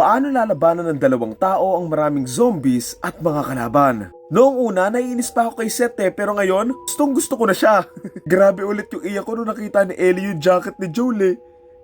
Paano lalabanan ng dalawang tao ang maraming zombies at mga kalaban? Noong una, naiinis pa ako kay Seth eh, pero ngayon, gustong gusto ko na siya. Grabe ulit yung iyak ko nung nakita ni Ellie yung jacket ni Joel eh.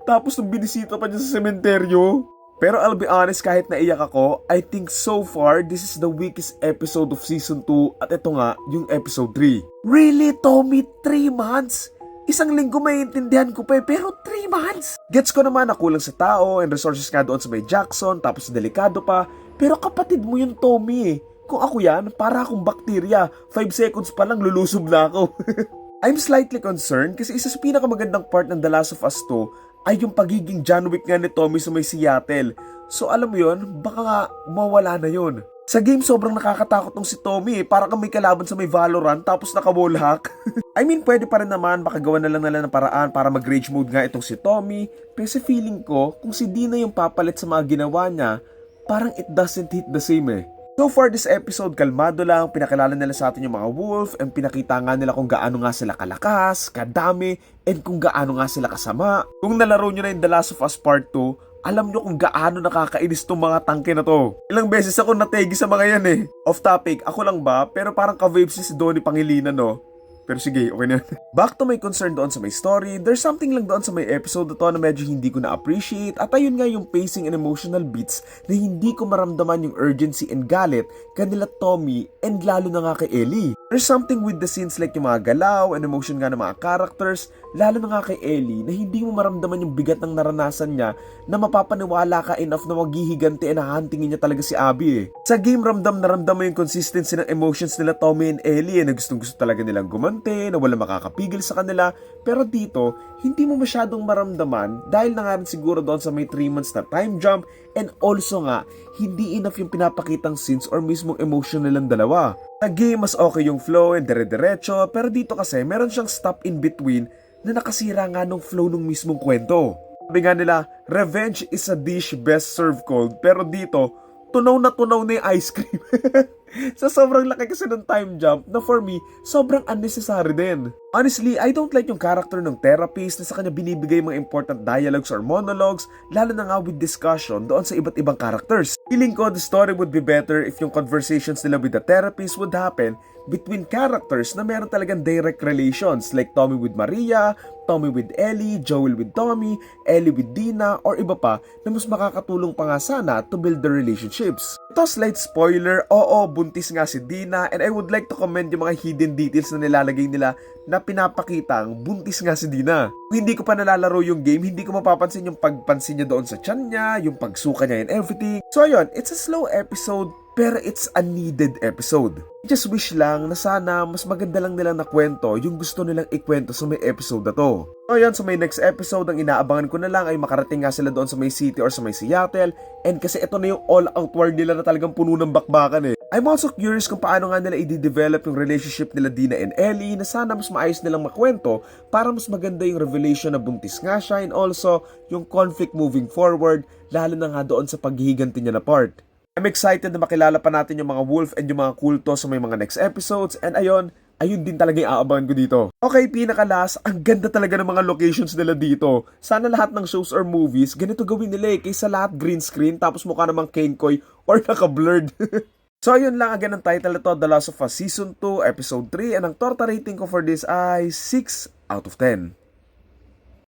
Tapos nung binisita pa niya sa sementeryo. Pero I'll be honest, kahit naiyak ako, I think so far, this is the weakest episode of Season 2 at ito nga, yung Episode 3. Really, Tommy? 3 months? Isang linggo maiintindihan ko pa eh, pero 3 months? Gets ko naman na kulang sa tao and resources nga doon sa may Jackson, tapos delikado pa. Pero kapatid mo yung Tommy eh. Kung ako yan, para akong bakterya. 5 seconds pa lang lulusob na ako. I'm slightly concerned kasi isa sa pinakamagandang part ng The Last of Us 2 ay yung pagiging John Wick nga ni Tommy sa may Seattle. So alam mo yon, baka nga mawala na yon. Sa game sobrang nakakatakot tong si Tommy eh. Para kang may kalaban sa may Valorant tapos nakawallhack. I mean pwede pa rin naman makagawa na lang nila ng paraan para mag rage mode nga itong si Tommy. Sa feeling ko, kung si Dina yung papalit sa mga ginawa niya, parang it doesn't hit the same eh. So far this episode, kalmado lang, pinakilala nila sa atin yung mga wolf, and pinakita nga nila kung gaano nga sila kalakas, kadami, and kung gaano nga sila kasama. Kung nalaro nyo na yung The Last of Us Part 2, alam nyo kung gaano nakakainis tong mga tangke na to. Ilang beses ako nategi sa mga yan eh. Off topic, ako lang ba? Pero parang ka-vapes si Donnie Pangilinan no? Pero sige, okay na. Back to my concern doon sa may story, there's something lang doon sa may episode to na medyo hindi ko na-appreciate at ayun nga yung pacing and emotional beats na hindi ko maramdaman yung urgency and galit kanila Tommy and lalo na nga kay Ellie. There's something with the scenes like yung mga galaw and emotion nga ng mga characters, lalo na nga kay Ellie na hindi mo maramdaman yung bigat ng naranasan niya na mapapaniwala ka enough na maghihiganti and hahantingin niya talaga si Abby eh. Sa game ramdam na ramdam mo yung consistency ng emotions nila Tommy and Ellie eh, na gustong gusto talaga nilang gumante, na wala makakapigil sa kanila. Pero dito, hindi mo masyadong maramdaman dahil na nga rin siguro doon sa may 3 months na time jump and also nga, hindi enough yung pinapakitang scenes or mismong emotion nilang dalawa. Sa game, mas okay yung flow and dire-diretso, pero dito kasi meron siyang stop in between na nakasira nga nung flow nung mismong kwento. Sabi nga nila, revenge is a dish best served cold, pero dito, tunaw na tunaw na yung ice cream. sa sobrang laki kasi ng time jump na for me, sobrang unnecessary din. Honestly, I don't like yung character ng therapist na sa kanya binibigay mga important dialogues or monologues, lalo na nga with discussion doon sa iba't ibang characters. Feeling ko the story would be better if yung conversations nila with the therapist would happen between characters na meron talagang direct relations like Tommy with Maria, Tommy with Ellie, Joel with Tommy, Ellie with Dina, or iba pa na mas makakatulong pa nga sana to build the relationships. Ito slight spoiler, oo, buntis nga si Dina and I would like to comment yung mga hidden details na nilalagay nila na pinapakitang buntis nga si Dina. Kung hindi ko pa nalalaro yung game, hindi ko mapapansin yung pagpansin niya doon sa tiyan niya, yung pagsuka niya and everything. So ayun, it's a slow episode pero it's a needed episode. I just wish lang na sana mas maganda lang nilang nakwento yung gusto nilang ikwento sa may episode na to. So yan, sa may next episode, ang inaabangan ko na lang ay makarating nga sila doon sa may city or sa may Seattle and kasi ito na yung all-out war nila na talagang puno ng bakbakan eh. I'm also curious kung paano nga nila i-develop yung relationship nila Dina and Ellie na sana mas maayos nilang makwento para mas maganda yung revelation na buntis nga siya and also yung conflict moving forward lalo na nga doon sa paghihiganti niya na part. I'm excited na makilala pa natin yung mga wolf and yung mga kulto sa may mga next episodes and ayon, ayun din talaga yung aabangan ko dito. Okay, pinakalas, ang ganda talaga ng mga locations nila dito. Sana lahat ng shows or movies, ganito gawin nila eh, kaysa lahat green screen tapos mukha namang kenkoy or naka-blurred. so ayun lang again ang title nito, The Last of Us Season 2, Episode 3, and ang torta rating ko for this ay 6 out of 10.